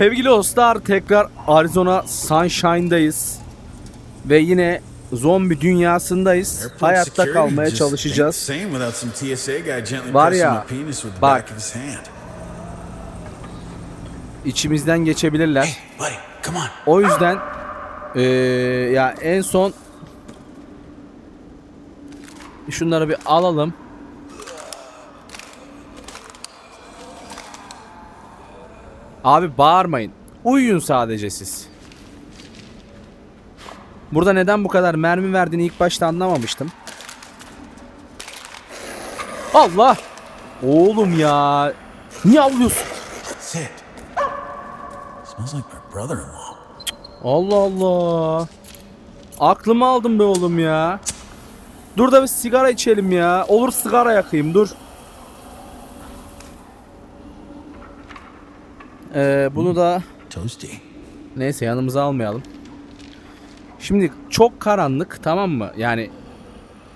Sevgili dostlar tekrar Arizona Sunshine'dayız. Ve yine zombi dünyasındayız. Hayatta kalmaya çalışacağız. Var ya, bak. İçimizden geçebilirler. O yüzden eee, ya en son şunları bir alalım. Abi bağırmayın. Uyuyun sadece siz. Burada neden bu kadar mermi verdiğini ilk başta anlamamıştım. Allah! Oğlum ya. Niye avlıyorsun? Allah Allah. Aklımı aldım be oğlum ya. Dur da bir sigara içelim ya. Olur sigara yakayım dur. Ee, bunu da neyse yanımıza almayalım. Şimdi çok karanlık tamam mı? Yani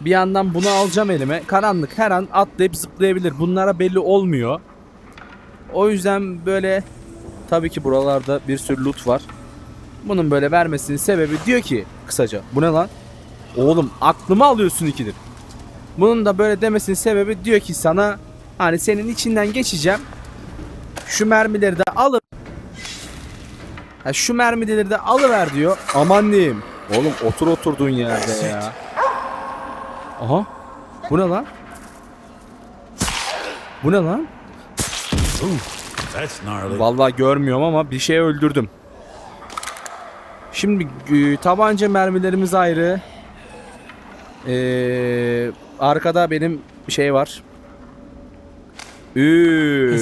bir yandan bunu alacağım elime. Karanlık her an atlayıp zıplayabilir. Bunlara belli olmuyor. O yüzden böyle tabii ki buralarda bir sürü loot var. Bunun böyle vermesinin sebebi diyor ki kısaca bu ne lan? Oğlum aklımı alıyorsun ikidir. Bunun da böyle demesinin sebebi diyor ki sana hani senin içinden geçeceğim. Şu mermileri de alır. Ha, şu mermileri de alıver diyor. Aman diyeyim. Oğlum otur oturduğun yerde ya. Aha. Bu ne lan? Bu ne lan? Vallahi görmüyorum ama bir şey öldürdüm. Şimdi e, tabanca mermilerimiz ayrı. Ee, arkada benim şey var. Üü.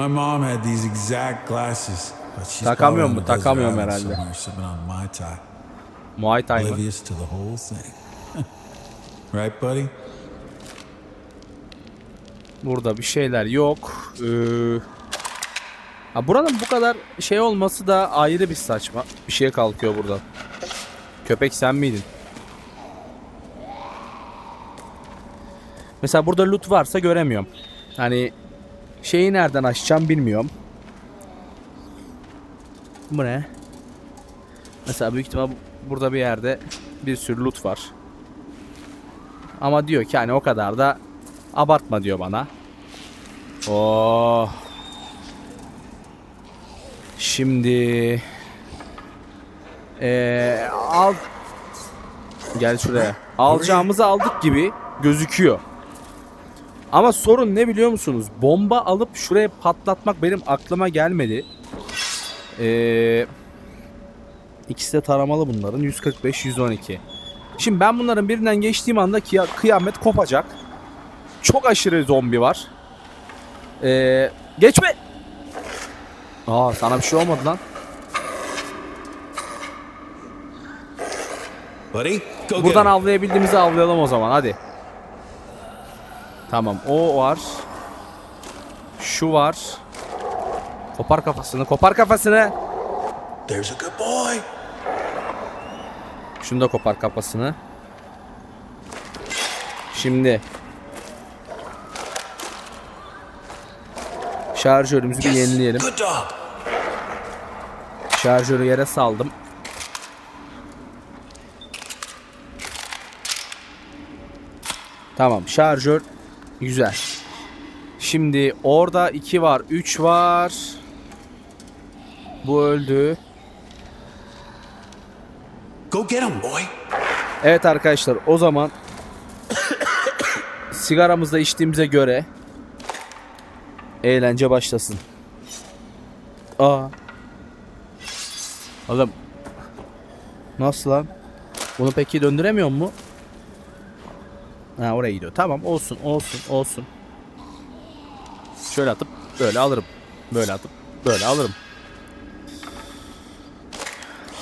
My mom had these exact glasses. But she's Takamıyor mu? Takamıyorum herhalde. Muay Thai mı? To the whole thing. right, buddy? Burada bir şeyler yok. Ee, ha buranın bu kadar şey olması da ayrı bir saçma. Bir şey kalkıyor buradan. Köpek sen miydin? Mesela burada loot varsa göremiyorum. Hani şeyi nereden açacağım bilmiyorum. Bu ne? Mesela büyük ihtimal burada bir yerde bir sürü loot var. Ama diyor ki hani o kadar da abartma diyor bana. Oh. Şimdi ee, al gel şuraya. Alacağımızı aldık gibi gözüküyor. Ama sorun ne biliyor musunuz? Bomba alıp şuraya patlatmak benim aklıma gelmedi. Ee, ikisi de taramalı bunların. 145 112. Şimdi ben bunların birinden geçtiğim anda kıya- kıyamet kopacak. Çok aşırı zombi var. Ee, geçme. Aa sana bir şey olmadı lan. Buradan avlayabildiğimizi avlayalım o zaman hadi. Tamam o var. Şu var. Kopar kafasını kopar kafasını. There's a good boy. Şunu da kopar kafasını. Şimdi. Şarjörümüzü bir yenileyelim. Good. Şarjörü yere saldım. Tamam şarjör güzel. Şimdi orada 2 var 3 var. Bu öldü. Go get him, boy. Evet arkadaşlar o zaman sigaramızı da içtiğimize göre eğlence başlasın. Aa. Oğlum. Nasıl lan? Bunu peki döndüremiyor mu? Ha oraya gidiyor. Tamam olsun olsun olsun. Şöyle atıp böyle alırım. Böyle atıp böyle alırım.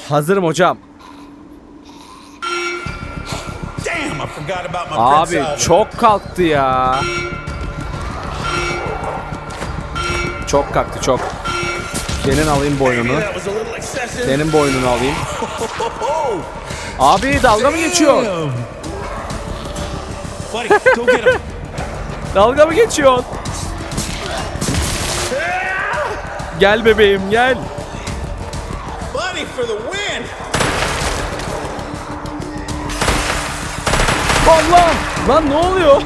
Hazırım hocam. Abi çok kalktı ya. Çok kalktı çok. Senin alayım boynunu. Senin boynunu alayım. Abi dalga mı geçiyor? Dalga mı geçiyor? Gel bebeğim gel. Buddy for the win! Allah! Lan ne oluyor?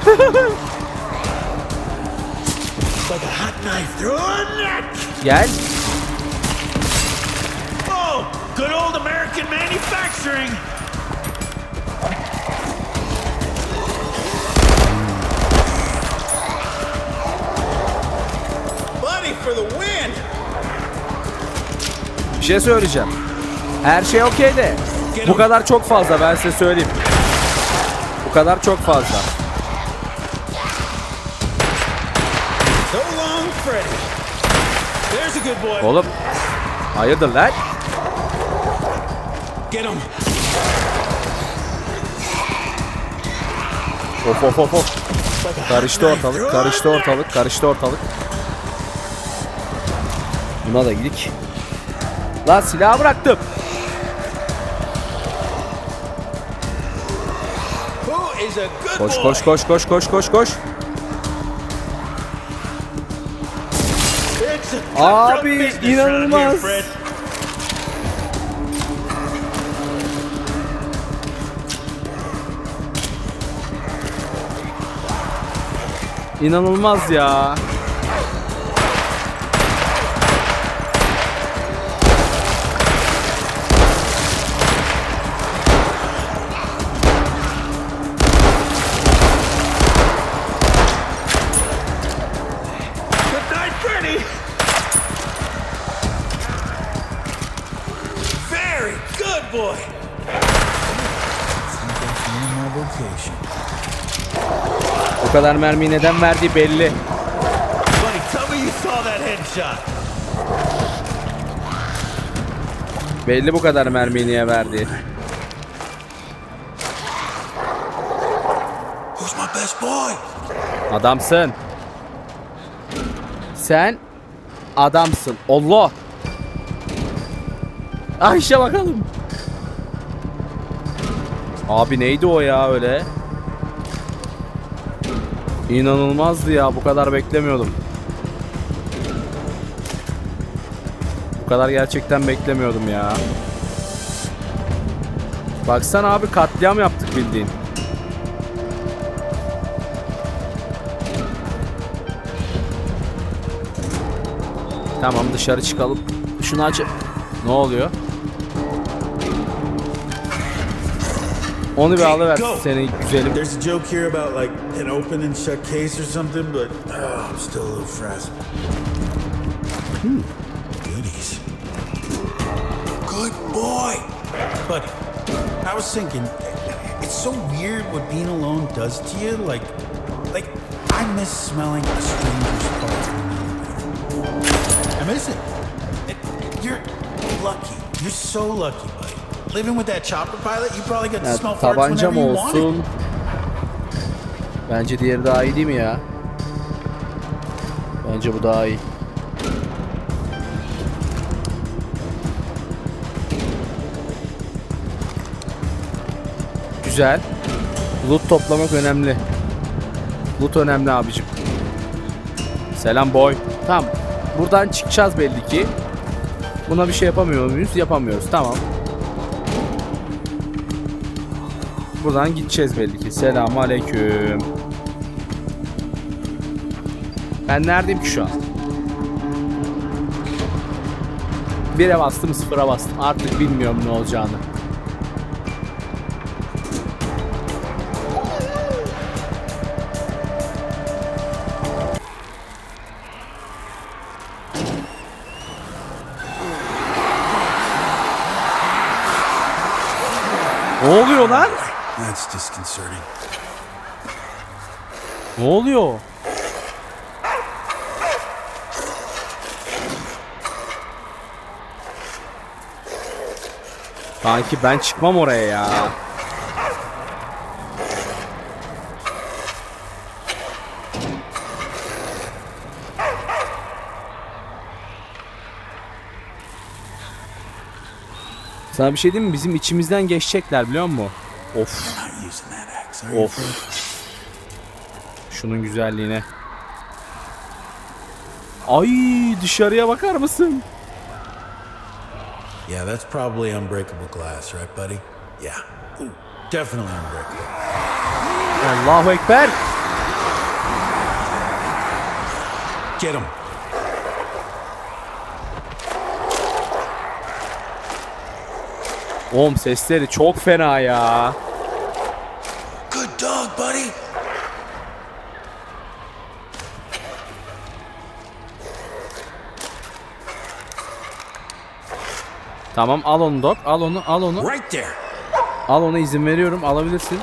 Like a hot knife through a neck! gel. Oh, good old American manufacturing! Bir şey söyleyeceğim. Her şey okey de. Bu kadar çok fazla ben size söyleyeyim. Bu kadar çok fazla. Oğlum. Hayırdır lan? Get him. Of of of of. Karıştı ortalık, karıştı ortalık, karıştı ortalık. Buna da gidik. Lan silahı bıraktım. Koş koş koş koş koş koş koş. Abi, inanılmaz. İnanılmaz ya. O kadar mermiyi neden verdiği belli. Belli bu kadar mermiyi niye boy? Adamsın. Sen adamsın. Allah. Ayşe bakalım. Abi neydi o ya öyle? İnanılmazdı ya. Bu kadar beklemiyordum. Bu kadar gerçekten beklemiyordum ya. Baksana abi katliam yaptık bildiğin. Tamam dışarı çıkalım. Şunu aç. Ne oluyor? Onu bir alıver seni güzelim. There's a joke here about like an open and shut case or something, but oh, I'm still a little frazzled. Hmm. Goodies. Good boy. But I was thinking, it's so weird what being alone does to you. Like, like I miss smelling a stranger's fart. I miss it. it. You're lucky. You're so lucky. Living with that chopper pilot, you probably got to smell farts tabanca whenever mı you wanted. olsun? Bence diğeri daha iyi değil mi ya? Bence bu daha iyi. Güzel. Loot toplamak önemli. Loot önemli abicim. Selam boy. Tamam. Buradan çıkacağız belli ki. Buna bir şey yapamıyor muyuz? Yapamıyoruz. Tamam. Buradan gideceğiz belli ki. Selamun aleyküm. Ben neredeyim ki şu an? Bire bastım sıfıra bastım. Artık bilmiyorum ne olacağını. That's disconcerting. Ne oluyor? Kanki ben çıkmam oraya ya. Sana bir şey diyeyim mi? Bizim içimizden geçecekler biliyor musun? Of. Of. Şunun güzelliğine. Ay dışarıya bakar mısın? Yeah, that's probably unbreakable glass, right, buddy? Yeah. Ooh, definitely unbreakable. Allahu Ekber. Get him. Oğlum sesleri çok fena ya. Good dog, buddy. Tamam al onu dok. Al onu al onu. Right there. Al ona izin veriyorum. Alabilirsin.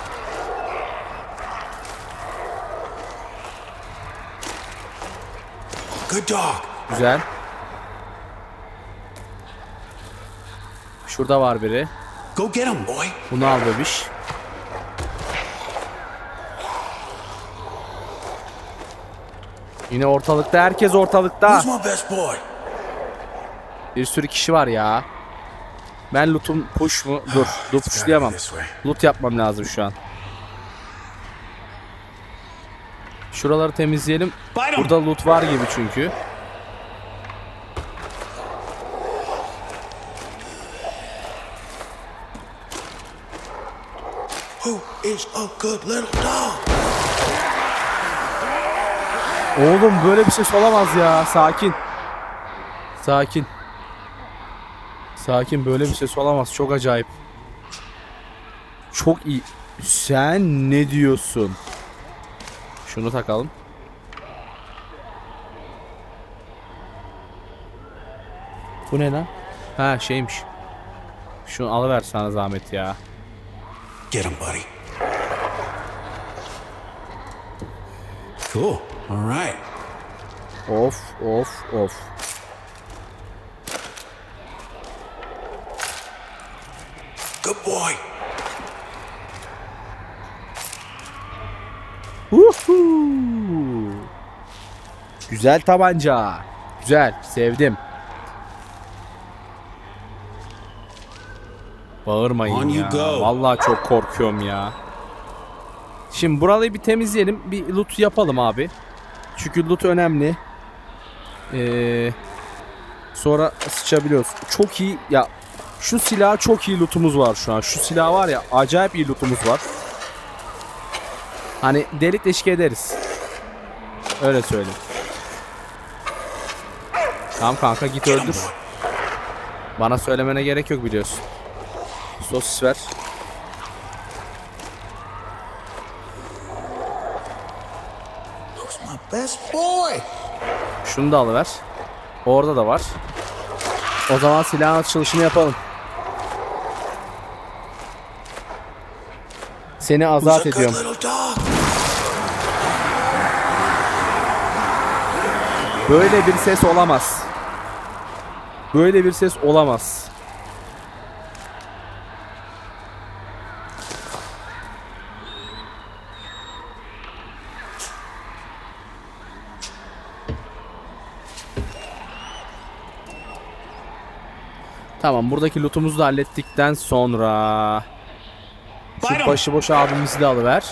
Good dog. Güzel. Şurada var biri. Go get him, boy. Bunu al bebiş. Yine ortalıkta. Herkes ortalıkta. Bir sürü kişi var ya. Ben loot'um push mu? Dur. Loot pushlayamam. Loot yapmam lazım şu an. Şuraları temizleyelim. Burada loot var gibi çünkü. İs a good little dog? Oğlum böyle bir ses olamaz ya. Sakin. Sakin. Sakin böyle bir ses olamaz. Çok acayip. Çok iyi. Sen ne diyorsun? Şunu takalım. Bu ne lan? Ha şeymiş. Şunu alıver sana zahmet ya. Get him, buddy. Cool. All right. Of of of. Good boy. Uhu. Güzel tabanca. Güzel. Sevdim. Bağırmayın ya. Vallahi çok korkuyorum ya. Şimdi burayı bir temizleyelim. Bir loot yapalım abi. Çünkü loot önemli. Ee, sonra sıçabiliyoruz. Çok iyi ya şu silah çok iyi lootumuz var şu an. Şu silah var ya acayip iyi lootumuz var. Hani delik deşik ederiz. Öyle söyleyeyim. Tamam kanka git öldür. Bana söylemene gerek yok biliyorsun. Sosis ver. Şunu da alıver. Orada da var. O zaman silahın açılışını yapalım. Seni azat ediyorum. Böyle bir ses olamaz. Böyle bir ses olamaz. Tamam buradaki lootumuzu da hallettikten sonra şu başıboş abimizi de alıver.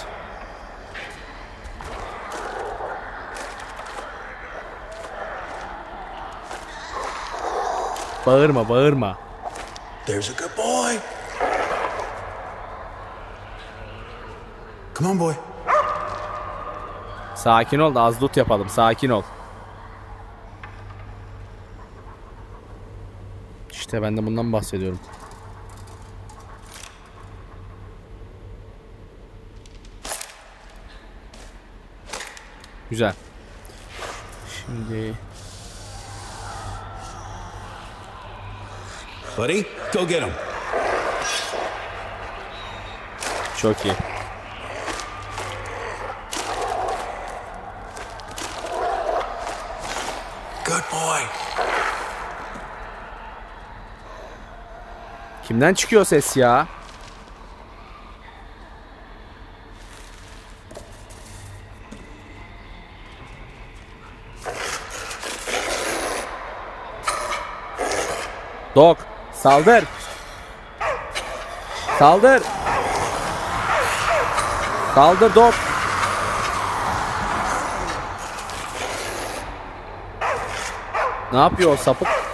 Bağırma bağırma. There's a good boy. Come on, boy. Sakin ol da az loot yapalım. Sakin ol. İşte ben de bundan bahsediyorum. Güzel. Şimdi Buddy, go get him. çok iyi. Good boy. Kimden çıkıyor ses ya? Dog, saldır. Saldır. Saldır dog. Ne yapıyor o sapık?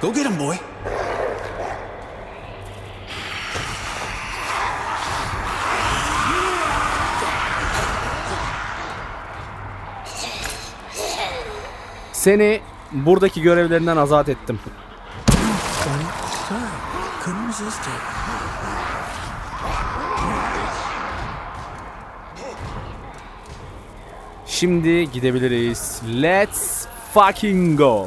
Go get him, boy. Seni buradaki görevlerinden azat ettim. Şimdi gidebiliriz. Let's fucking go.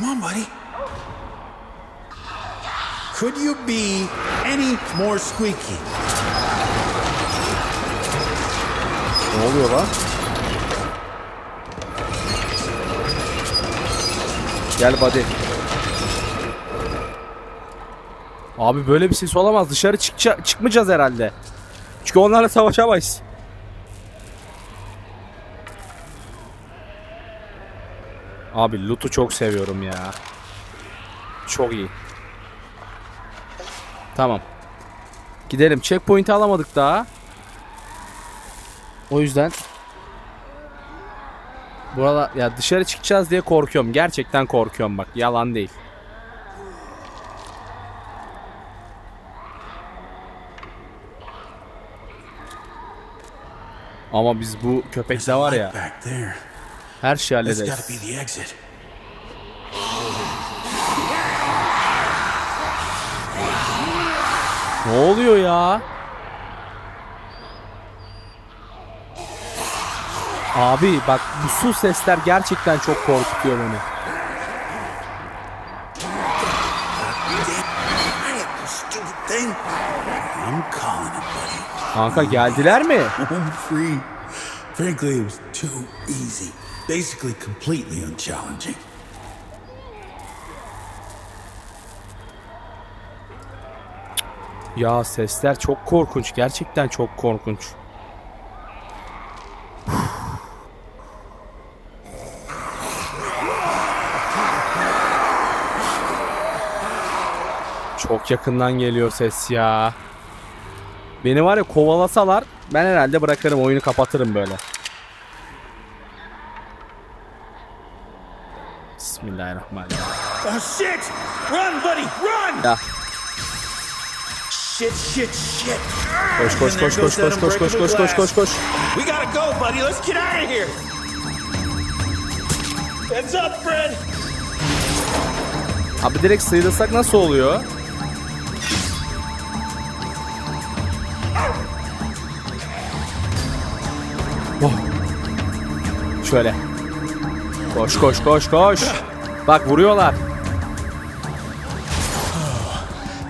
Come on, buddy. Could you be any more squeaky? Ne oluyor lan? Gel buddy. Abi böyle bir ses olamaz. Dışarı çıkça- çıkmayacağız herhalde. Çünkü onlarla savaşamayız. Abi loot'u çok seviyorum ya. Çok iyi. Tamam. Gidelim. Checkpoint'i alamadık daha. O yüzden Burada ya dışarı çıkacağız diye korkuyorum. Gerçekten korkuyorum bak. Yalan değil. Ama biz bu köpekle var ya. Her şeyi hallederiz. Ne oluyor ya? Abi bak bu su sesler gerçekten çok korkutuyor beni. Kanka geldiler mi? Frankly, it was too easy. Basically, completely unchallenging. Ya sesler çok korkunç. Gerçekten çok korkunç. Çok yakından geliyor ses ya. Beni var ya kovalasalar ben herhalde bırakırım oyunu kapatırım böyle. Bismillahirrahmanirrahim. Oh, shit! Run, buddy, run! Ya Shit, shit, shit. koş koş koş koş koş koş koş koş koş koş koş. We gotta go, buddy. Let's get out of here. Heads up, Fred. Abi direkt sıyrılsak nasıl oluyor? Oh. Şöyle. Koş koş koş koş. Bak vuruyorlar.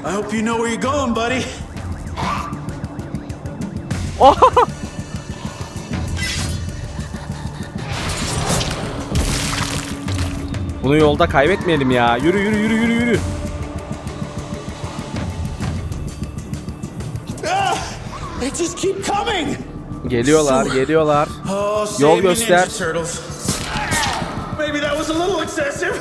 I hope you know where you're going, buddy. Bunu yolda kaybetmeyelim ya. Yürü yürü yürü yürü yürü. Ah, they just keep coming. Geliyorlar geliyorlar. Oh, Yol göster. Was a little excessive.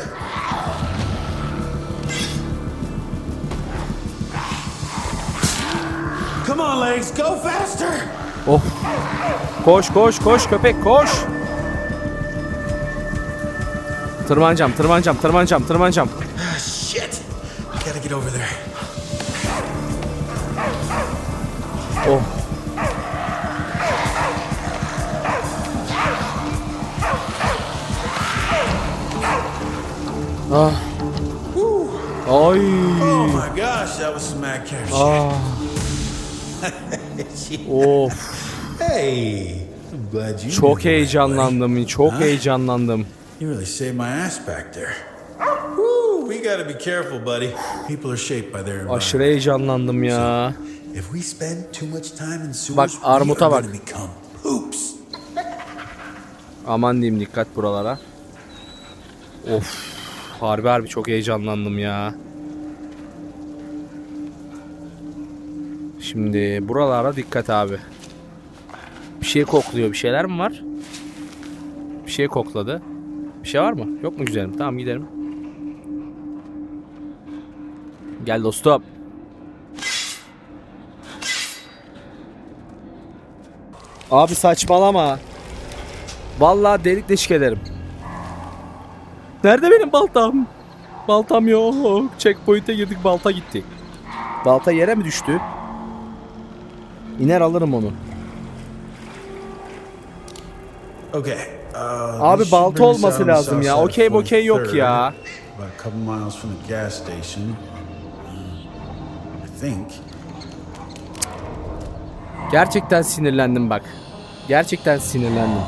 Come on, legs, go faster. Oh. Koş koş koş köpek koş. Tırmanacağım tırmanacağım tırmanacağım tırmanacağım. Ah, shit. I gotta get over there. Oh. Ah. Ay. Oh my gosh, that was some mad cat shit. Ah. Of. Hey, I'm glad you. Çok heyecanlandım. Çok heyecanlandım. You really saved my ass back there. We gotta be careful, buddy. People are shaped by their environment. Aşırı heyecanlandım ya. If we spend too much time in sewers, Bak, armuta bak. Aman diyeyim dikkat buralara. Of. Harbi harbi çok heyecanlandım ya. Şimdi buralara dikkat abi. Bir şey kokluyor. Bir şeyler mi var? Bir şey kokladı. Bir şey var mı? Yok mu güzelim? Tamam gidelim. Gel dostum. Abi saçmalama. Vallahi delik deşik ederim. Nerede benim baltam? Baltam yok. Checkpoint'e girdik balta gitti. Balta yere mi düştü? İner alırım onu. Okay. Uh, Abi balta olması lazım ya. Okey bokey yok 23rd, ya. Gerçekten sinirlendim bak. Gerçekten sinirlendim.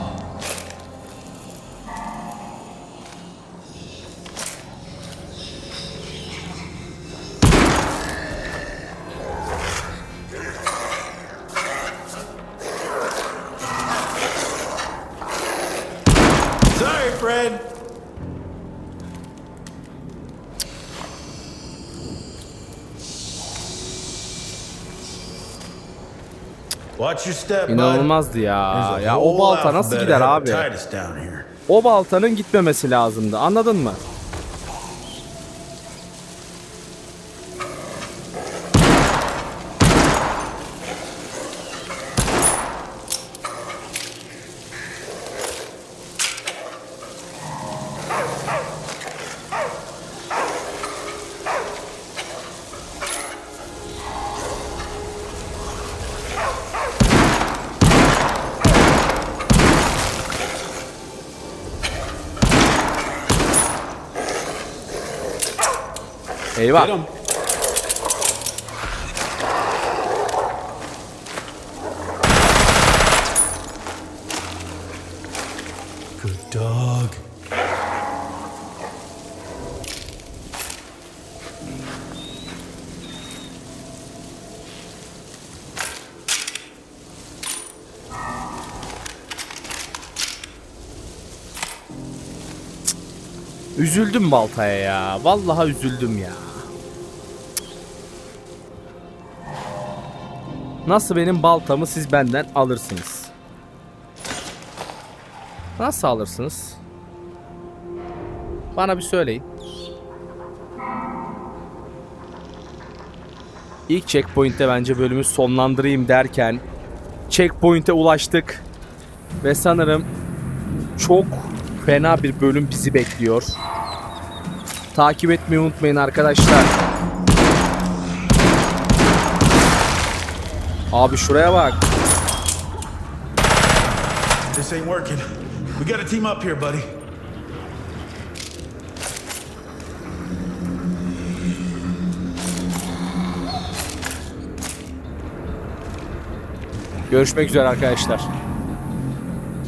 İnanılmazdı ya. Ya o balta nasıl gider abi? O baltanın gitmemesi lazımdı. Anladın mı? Eyvah. Get 'em. Good dog. Üzüldüm baltaya ya. Vallahi üzüldüm ya. Nasıl benim baltamı siz benden alırsınız? Nasıl alırsınız? Bana bir söyleyin. İlk checkpoint'te bence bölümü sonlandırayım derken checkpoint'e ulaştık. Ve sanırım çok fena bir bölüm bizi bekliyor. Takip etmeyi unutmayın arkadaşlar. Abi şuraya bak. This ain't working. We gotta team up here, buddy. Görüşmek üzere arkadaşlar.